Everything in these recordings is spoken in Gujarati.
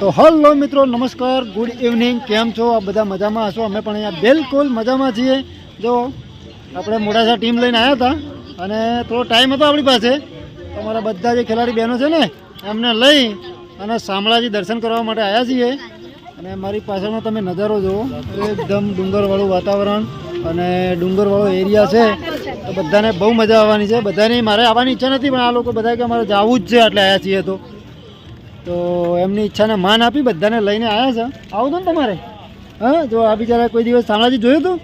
તો હલો મિત્રો, નમસ્કાર, ગુડ ઇવનિંગ, કેમ છો? આ બધા મજામાં હશો? અમે પણ અહીંયા બિલકુલ મજામાં છીએ. જો, આપણે મોડાસા ટીમ લઈને આવ્યા હતા અને થોડો ટાઈમ હતો આપણી પાસે. અમારા બધા જે ખેલાડી બહેનો છે ને, એમને લઈ અને શામળાજી દર્શન કરવા માટે આવ્યા છીએ. અને મારી પાછળનો તમે નજારો જુઓ. એકદમ ડુંગરવાળું વાતાવરણ અને ડુંગરવાળો એરિયા છે. તો બધાને બહુ મજા આવવાની છે. બધાની મારે આવવાની ઈચ્છા નથી, પણ આ લોકો બધા કે અમારે જવું જ છે એટલે આવ્યા છીએ તો. તો એમની ઈચ્છાને માન આપી બધાને લઈને આવ્યા છે. આવું તો ને તમારે. હા, જો આ બિચારા કોઈ દિવસ શામળાજી જોયું હતું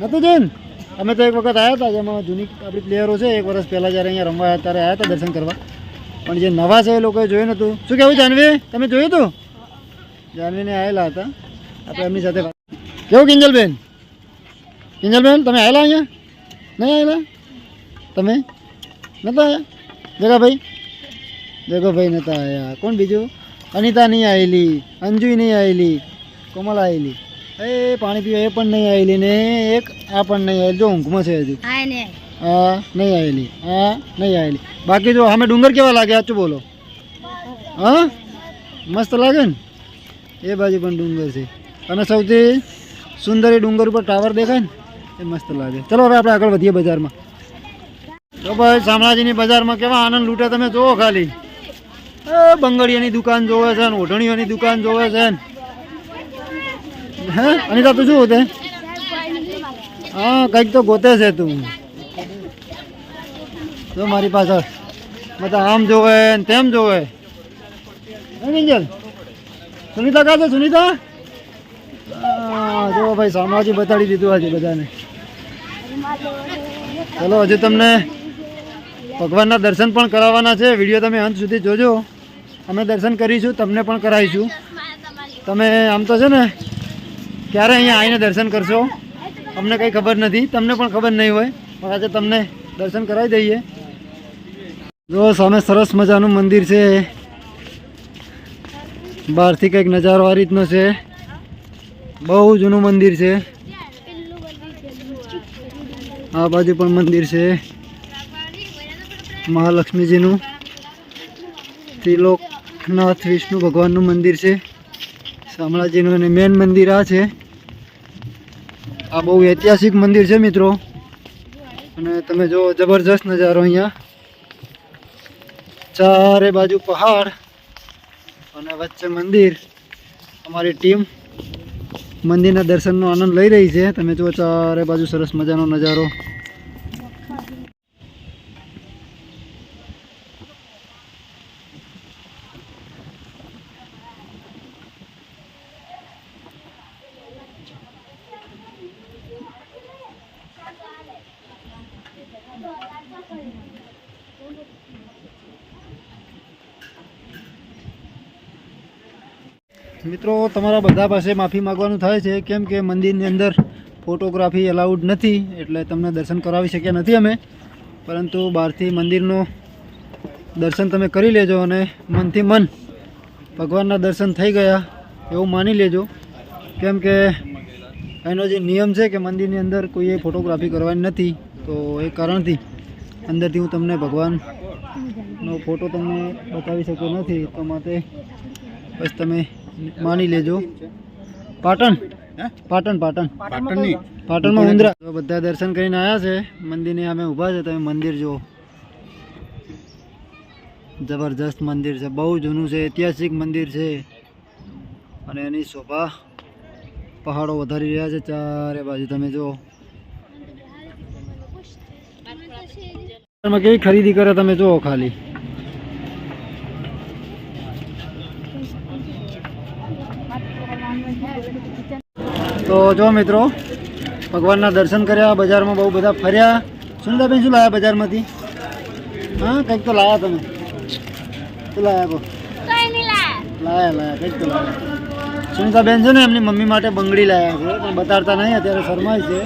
નહોતું જોયું અમે તો એક વખત આવ્યા હતા જેમાં જૂની આપણી પ્લેયરો છે, એક વર્ષ પહેલાં જ્યારે અહીંયા રમવા ત્યારે આવ્યા હતા દર્શન કરવા. પણ જે નવા છે એ લોકોએ જોયું નહોતું. શું કહેવું જાનવી? તમે જોયું હતું જાનવીને આવેલા હતા. આપણે એમની સાથે કેવું કિંજલબેન? કિંજલબેન, તમે આવેલા અહીંયા? નહીં આવેલા તમે? નહોતા આવ્યા જગાભાઈ? જગોભાઈ નહોતા આવ્યા કોણ બીજું? અનિતા નહીં આવેલી અંજુય નહીં આવેલી કોમલ આવેલી એ પાણી પીવા એ પણ નહીં આવેલી ને એક આ પણ નહીં આવેલી જો ઊંઘમાં છે હજુ. હા નહીં આવેલી હા નહીં આવેલી બાકી જો અમે ડુંગર કેવા લાગે સાચું બોલો. હા? મસ્ત લાગે ને? એ બાજુ પણ ડુંગર છે. અને સૌથી સુંદર એ ડુંગર ઉપર ટાવર દેખાય ને એ મસ્ત લાગે. ચલો હવે આપણે આગળ વધીએ બજારમાં. તો ભાઈ શામળાજીની બજારમાં કેવા આનંદ લૂંટે તમે જુઓ ખાલી. એ બંગડીયાની દુકાન જોવે છે ઓઢણીઓની દુકાન જોવે છે ને. હે? અનિતા, તું શું હોતે હા, કંઈક તો ગોતે છે તું. જો મારી પાછળ. બધા આમ જોવે ને તેમ જોવે. કિંજલ સુનિતા કા છે, સુનિતા? જો ભાઈ, શામળાજી બતાડી દીધું આજે બધાને. ચલો, હજુ તમને ભગવાનના દર્શન પણ કરાવવાના છે. વીડિયો તમે અંત સુધી જોજો. અમે દર્શન કરીશું, તમને પણ કરાવીશું. તમે આમ તો છે ને, ક્યારે અહીંયા આવીને દર્શન કરશો? અમને કંઈ ખબર નથી, તમને પણ ખબર નહીં હોય, પણ આજે તમને દર્શન કરાવી દઈએ. જો, સામે સરસ મજાનું મંદિર છે. બહારથી કંઈક નજારો આ રીતનો છે. બહુ જૂનું મંદિર છે. આ બાજુ પણ મંદિર છે. મહાલક્ષ્મીજીનું ત્રિલોકનાથ વિષ્ણુ ભગવાનનું મંદિર છે. શામળાજીનું અને મેન મંદિર આ છે. આ બહુ ઐતિહાસિક મંદિર છે મિત્રો. અને તમે જો જબરજસ્ત નજારો અહીંયા. ચારે બાજુ પહાડ અને વચ્ચે મંદિર. અમારી ટીમ મંદિરના દર્શનનો આનંદ લઈ રહી છે. તમે જુઓ ચારે બાજુ સરસ મજાનો નજારો. મિત્રો, તમારા બધા પાસે માફી માગવાનું થાય છે, કેમ કે મંદિરની અંદર ફોટોગ્રાફી અલાઉડ નથી, એટલે તમને દર્શન કરાવી શક્યા નથી અમે. પરંતુ બહારથી મંદિરનો દર્શન તમે કરી લેજો અને મનથી મન ભગવાનના દર્શન થઈ ગયા, એવું માની લેજો. કેમ કે એનો જે નિયમ છે કે મંદિરની અંદર કોઈએ ફોટોગ્રાફી કરવાની નથી, તો એ કારણથી અંદરથી હું તમને ભગવાનનો ફોટો તમને બતાવી શકતો નથી. તો માટે બસ તમે માની લેજો. પાટણ? પાટણ પાટણ. પાટણની? પાટણમાં ઉંદરા. બધા દર્શન કરીને આવ્યા છે. મંદિરની અમે ઊભા છે. તમે મંદિર જુઓ. જબરજસ્ત મંદિર છે. બહુ જૂનું છે. ઐતિહાસિક મંદિર છે. અને એની શોભા પહાડો વધારી રહ્યા છે ચારે બાજુ. તમે જુઓ. કેવી ખરીદી કરે તમે જુઓ ખાલી. તો જો મિત્રો ભગવાનના દર્શન કર્યા બજારમાં બહુ બધા ફર્યા. સુનિતાબેન શું લાવ્યા બજારમાંથી? હા કંઈક તો લાવ્યા તમે. શું લાવ્યા કહો? લાયા. લાયા કંઈક તો લાવ્યા સુનિતાબેન છે ને એમની મમ્મી માટે બંગડી લાવ્યા છે. પણ બતાડતા નહીં અત્યારે શરમાય છે.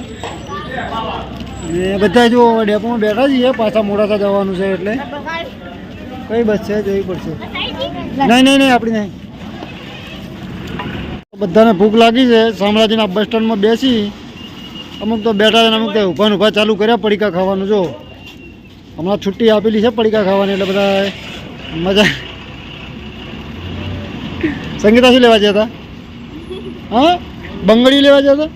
ને બધા જો ડેપોમાં બેઠા છીએ પાછા મોડાસા જવાનું છે એટલે. કઈ બસ છે જવી પડશે. નહીં નહીં નહીં આપણી નહીં. બધાને ભૂખ લાગી છે. શામળાજીના બસ સ્ટેન્ડમાં બેસી અમુક તો બેઠા છે અમુક તો ઊભા ઊભા ચાલુ કર્યા પડીકા ખાવાનું. જો, હમણાં છુટ્ટી આપેલી છે પડીકા ખાવાની, એટલે બધા મજા સંગીતા શું લેવા જતા? હા? બંગડી લેવા જતા?